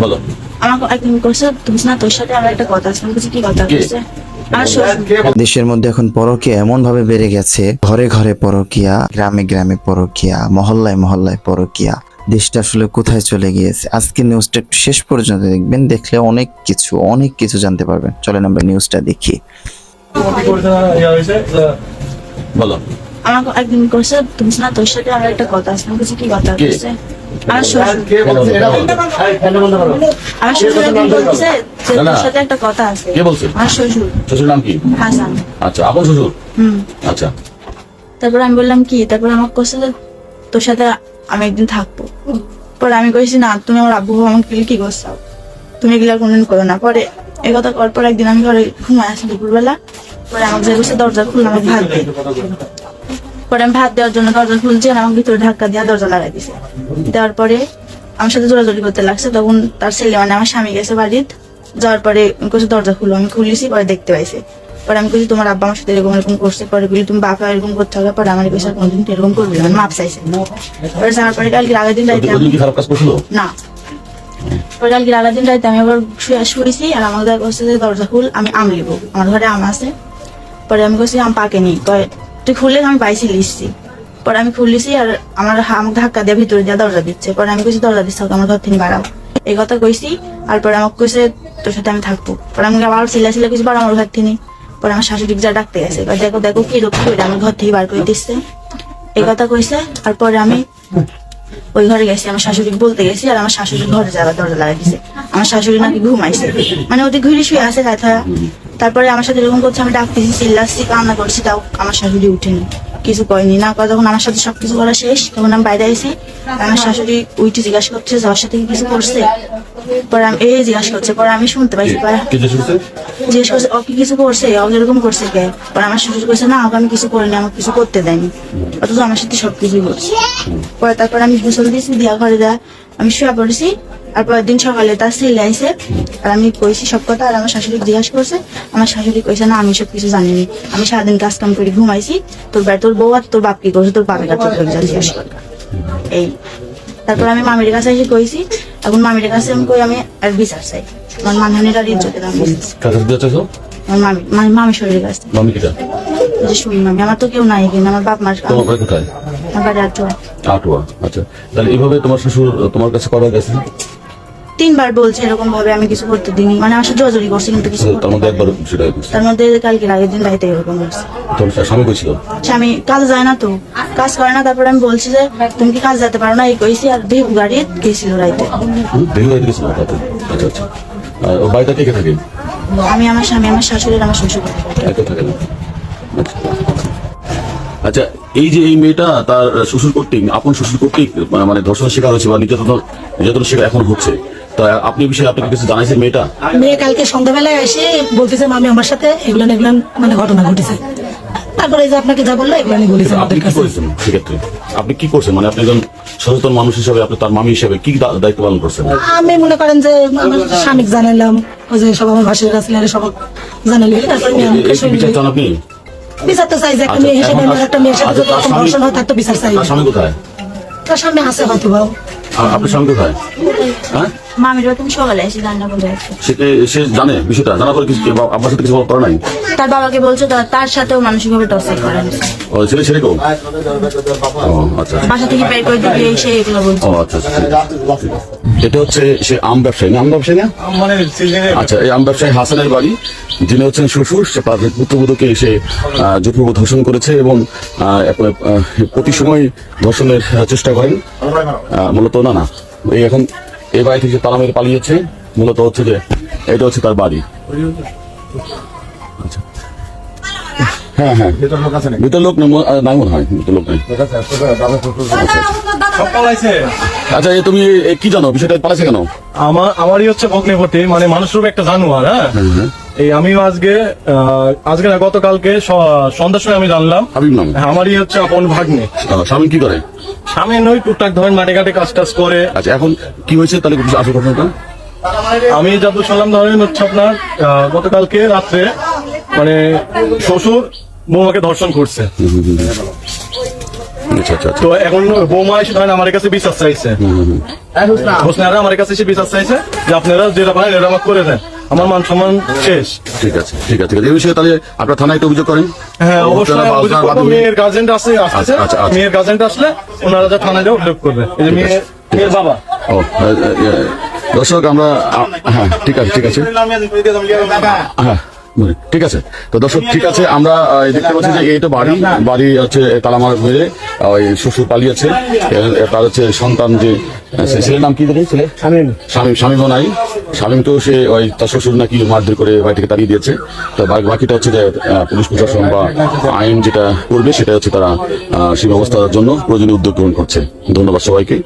বলো। আমাকে একদিন করছে তুমি না তোর সাথে আমার একটা কথা আছে আমি কি কথা কে? করছে আমার শ্বশুর দেশের মধ্যে এখন পরকিয়া এমন ভাবে বেড়ে গেছে ঘরে ঘরে পরকিয়া গ্রামে গ্রামে পরকিয়া মহল্লায় মহল্লায় পরকিয়া। দেশটা আসলে কোথায় চলে গিয়েছে? আজকে নিউজটা একটু শেষ পর্যন্ত দেখবেন দেখলে অনেক কিছু অনেক কিছু জানতে পারবেন। চলেন আমরা নিউজটা দেখি। বলো। আমাকে একদিন করছে তুমি না তোর সাথে আমার একটা কথা আছে আমি কি কথা? করছে আমার শ্বশুর বলো। আমার শ্বশুর একদিন বলছে? যে না, না। তোর সাথে একটা কথা আছে। কে বলছে? আমার শ্বশুর শ্বশুর নাম কি? হাসান। আচ্ছা আপন শ্বশুর? আচ্ছা। তারপর আমি বললাম কি? তারপর আমাকে যে তোর সাথে আমি একদিন থাকব। পরে আমি কইছি না তুমি আমার আব্বু আমাকে কি করছ তুমি এগুলা কোনদিন করো না। পরে এই কথা করার পর একদিন আমি ঘরে ঘুমায় আসি দুপুরবেলা। পরে আমাকে যে দরজা খুললাম দিয়ে পরে আমি ভাত দেওয়ার জন্য দরজা খুলছি আর আমাকে ভিতরে ধাক্কা দিয়ে দরজা লাগাই দিছে। দেওয়ার পরে আমার সাথে জোরাজোরি করতে লাগছে। তখন তার ছেলে মানে আমার স্বামী গেছে বাড়িতে। যাওয়ার পরে কিছু দরজা খুলো। আমি খুলেছি পরে দেখতে পাইছে। পরে আমি কইছি তোমার আব্বা আমার সাথে এরকম এরকম করছে। পরে বলি তুমি বাবা এরকম করতে হবে। পরে আমার আর কোনদিন এরকম করবি না। মানে মাপ চাইছে। পরে যাওয়ার পরে কালকে আগের দিন রাইতে আমি- না। পরে কালকে আগের দিন রাইতে আমি আবার শুয়ে শুয়েছি আর আমার দেখা করছে যে দরজা খুল আমি আম লিবো আমার ঘরে আম আছে। পরে আমি কইছি আম পাকেনি কয় তুই খুললে আমি পাইছি লিখছি পরে আমি খুললিছি আর আমার আমাকে ধাক্কা দিয়ে ভিতরে দিয়ে দরজা দিচ্ছে। পরে আমি কইছি, দরজা দিচ্ছে আমার ঘর থেকে বাড়াও। এই কথা কইছি, আর পরে আমাকে কইছে, তোর সাথে আমি থাকব। পরে আমি আবার সিলা সিলা কিছু বাড়া আমার ঘর থেকে। পরে আমার শাশুড়ি যা ডাকতে গেছে এবার দেখো দেখো কি রকম করে আমার ঘর থেকে বার করে দিচ্ছে। এই কথা কইছে, আর পরে আমি ওই ঘরে গেছি, আমার শাশুড়িকে বলতে গেছি, আর আমার শাশুড়ি ঘরে যাওয়ার দরজা লাগাই দিছে। আমার শাশুড়ি নাকি ঘুমাইছে। মানে ওদের ঘুরে শুয়ে আছে রাত তারপরে আমার সাথে এরকম করছে আমি ডাকতেছি চিল্লাচ্ছি কান্না করছি তাও আমার শাশুড়ি উঠেনি কিছু কয়নি। না যখন আমার সাথে সবকিছু করা শেষ তখন আমি বাইরে আইছি আমার শাশুড়ি উইটি জিজ্ঞাসা করছে যাওয়ার সাথে কিছু করছে? পরে আমি এই জিজ্ঞাসা করছে পরে আমি শুনতে পাইছি পরে জিজ্ঞেস করছে? ও কি কিছু করছে? ও এরকম করছে কে? পরে আমার শ্বশুর কইছে না ওকে আমি কিছু করিনি আমাকে কিছু করতে দেয়নি। অথচ আমার সাথে সবকিছুই করছে পরে তারপর আমি গোসল দিয়েছি দিয়া ঘরে যা আমি শুয়ে পড়েছি আর পরের দিন সকালে তার ছেলে আইসে আর আমি কইছি সব কথা আর আমার শাশুড়ি জিজ্ঞাসা করছে আমার শাশুড়ি কইছে না আমি সব কিছু জানিনি। আমি সারাদিন কাজ কাম করে ঘুমাইছি তোর বাড়ি তোর বউ আর তোর বাপ কি করছে? তোর বাপের কাছে জিজ্ঞাসা এই। তারপর আমি মামির কাছে এসে কইছি এখন মামির কাছে আমি কই আমি আর বিচার চাই। আমার মানহানির আর ইজ্জতের আমি আমার মামি মামি মামি শরীরের কাছে। মামি কিটা? যে শুনি মামি আমার তো কেউ নাই এখানে আমার বাপ মার তোমার বাড়ি কোথায়? আমার বাড়ি আটুয়া। আটুয়া আচ্ছা। তাহলে এইভাবে তোমার শ্বশুর তোমার কাছে কবে গেছে? তিনবার বলছে এরকম ভাবে আমি কিছু করতে দিইনি। মানে আমার সাথে জোরাজোরি করছি কিন্তু কিছু করতে তার মধ্যে একবার সেটা তার মধ্যে কালকে আগের দিন রাইতে এরকম করছে তোমার স্বামী কইছিল স্বামী কাজ যায় না তো। কাজ করে না তারপরে আমি বলছি যে তুমি কি কাজ যেতে পারো না? এই কইছি আর বেহু গাড়ি গেছিল রাইতে। দেহ হয়ে গেছিল রাতে? আচ্ছা আচ্ছা। আর ও বাড়িটা কে কে থাকে? আমি আমার স্বামী আমার শাশুড়ি আর আমার শ্বশুর। একা থাকে না। আচ্ছা। আচ্ছা এই যে এই মেয়েটা তার শ্বশুর কর্তৃক আপন শ্বশুর কর্তৃক মানে ধর্ষণের শিকার হচ্ছে বা নির্যাতন নির্যাতনের শিকার এখন হচ্ছে তা আপনি বিষয়ে আপনাকে কিছু জানাইছেন মেয়েটা? মেয়ে কালকে সন্ধ্যাবেলায় এসে বলতেছে মামি আমার সাথে এগুলো না এগুলো মানে ঘটনা ঘটেছে। তারপরে যে আপনাকে যা বলল এগুলো নিয়ে বলেছে আপনি কি করেছেন? সেক্ষেত্রে আপনি কি করছেন? মানে আপনি একজন সচেতন মানুষ হিসাবে আপনি তার মামি হিসাবে কি দায়িত্ব পালন করছেন? আমি মনে করেন যে আমার স্বামীকে জানালাম ওই যে সব আমার ভাসির কাছে সব জানালি তারপরে আমি এই- আমাকে এই কি বিচার চান আপনি? বিচার তো চাই যে একটা মেয়ে হিসেবে আমার একটা মেয়ের সাথে যদি তার এরকম স্বামী- ধর্ষণ হয় তার তো বিচার চাই। স্বামী কোথায়? তার আছে হয়তো আপনার স্বামী কোথায়? হ্যাঁ? মামির তুমি সকালে এসে রান্না করে আসছে সে সে জানে বিষয়টা জানা পরে কিছু আপনার সাথে কিছু করে নাই? তার বাবাকে বলছে তার- তার সাথেও মানসিকভাবে টর্চার করে। ও ছেলে ছেলে কেউ? ও আচ্ছা আচ্ছা। বাসা থেকে বের করে দিবি এই সেই এগুলো বলছে। ও আচ্ছা আচ্ছা ঠিক আছে, এটা হচ্ছে সে আম ব্যবসায়ী না? আম ব্যবসায়ী না? আচ্ছা এই আম ব্যবসায়ী হাসানের বাড়ি যিনি হচ্ছেন শ্বশুর সে তার পুত্রবধূকে এসে আহ, জোরপূর্বক ধর্ষণ করেছে এবং আহ, এক- আহ, প্রতি সময় ধর্ষণের আহ, চেষ্টা করেন। আহ, মূলত না না। এই এখন এই বাড়ি থেকে তারা মেরে পালিয়েছে। মূলত হচ্ছে যে এটা হচ্ছে তার বাড়ি। আচ্ছা। হ্যাঁ হ্যাঁ। ভিতর লোক না ম- আহ, নাই মনে হয় ভিতর লোক নাই। আচ্ছা তুমি কি জানো? বিষয়টা পালাইছে কেন? আমার আমারই হচ্ছে ভগ্নিপতি মানে মানুষ রূপে একটা জানোয়ার হ্যাঁ। এই আমিও আজকে আজকে না গতকালকে সন্ধ্যার সময় আমি জানলাম। হাবিব নাম? হ্যাঁ, আমারই হচ্ছে আপন ভাগ্নে। স্বামী কি করে? স্বামী নই টুকটাক ধরেন মাঠে ঘাটে কাজ টাজ করে। আচ্ছা এখন কি হয়েছে তাহলে আসল ঘটনাটা? আমি যত শুনলাম ধরেন হচ্ছে আপনার গতকালকে রাত্রে মানে শ্বশুর বৌমাকে ধর্ষণ করছে। আচ্ছা আচ্ছা আচ্ছা। তো এখন বৌমা এসে ধরেন আমার কাছে বিশ্বাস চাইছে। হোসনারা আমার কাছে এসে বিশ্বাস চাইছে যে আপনারা যেটা পারেন এটা আমাকে করে দেন। আমার মান সম্মান শেষ। ঠিক আছে ঠিক আছে এই বিষয়ে তাহলে আপনার থানায় একটু অভিযোগ করেন? হ্যাঁ অবশ্যই অভিযোগ করব। মেয়ের গার্জেন্ট আসছে আসতেছে আচ্ছা, আচ্ছা, আচ্ছা। মেয়ের গার্জেন্ট আসলে ওনারা যা থানায় যাও অভিযোগ করবে। এই যে ঠিক মেয়ের আছে, মেয়ের বাবা। ও এ, এ, এ, দর্শক আমরা হ্যাঁ ঠিক আছে ঠিক আছে। হ্যাঁ। ঠিক আছে। তো দর্শক ঠিক আছে আমরা দেখতে পাচ্ছি যে এই তো বাড়ি বাড়ি হচ্ছে তালা মারা হয়ে ওই শ্বশুর পালিয়েছে। এ, তার হচ্ছে সন্তান যে ছেলের নাম কি জানি ছেলে? শামীম। স্বামী স্বামীও নাই। স্বামী তো সে ওই তার শ্বশুর নাকি মারধর করে বাড়ি থেকে তাড়িয়ে দিয়েছে। তো বাকিটা হচ্ছে যে পুলিশ প্রশাসন বা আইন যেটা করবে সেটা হচ্ছে তারা সেই ব্যবস্থার জন্য প্রয়োজনীয় উদ্যোগ গ্রহণ করছে। ধন্যবাদ সবাইকে।